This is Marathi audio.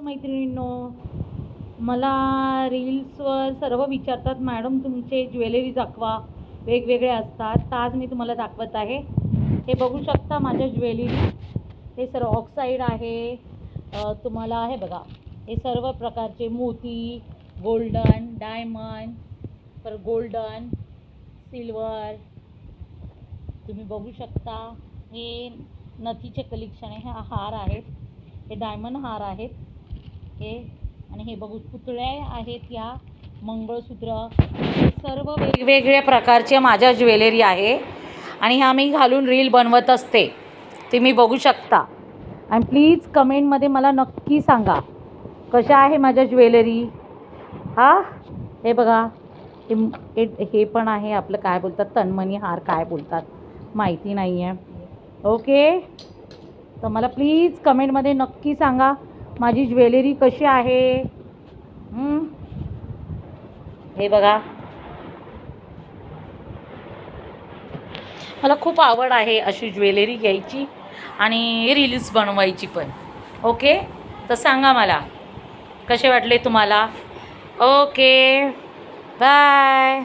मैत्रिणींनो. मला रील्सवर सर्व विचारतात मॅडम तुमचे ज्वेलरी दाखवा. वेगवेगळे असतात. तर आज मी तुम्हाला दाखवत आहे. हे बघू शकता माझ्या ज्वेलरी. हे सर्व ऑक्साईड आहे. तुम्हाला हे बघा. हे सर्व प्रकारचे मोती गोल्डन डायमंड पर गोल्डन सिल्वर तुम्ही बघू शकता. हे नथीचे कलेक्शन आहे. हे हार आहेत हे डायमंड हार आहेत. हे आणि हे बघू पुतळे आहेत या मंगळसूत्र. सर्व वेगवेगळ्या प्रकारचे माझ्या ज्वेलरी आहे. आणि ह्या मी घालून रील बनवत असते. ते मी बघू शकता. आणि प्लीज कमेंटमध्ये मला नक्की सांगा कशा आहे माझ्या ज्वेलरी? हा? हे बघा. हे हे- हे पण आहे आपलं काय बोलतात तन्मणी हार काय बोलतात माहिती नाही आहे ओके? तर मला प्लीज कमेंटमध्ये नक्की सांगा. माझी ज्वेलरी कशी आहे? हे बघा. मला खूप आवड आहे अशी ज्वेलरी घ्यायची आणि रील्स बनवायची पण. ओके तर सांगा मला. कसे वाटले तुम्हाला? Okay bye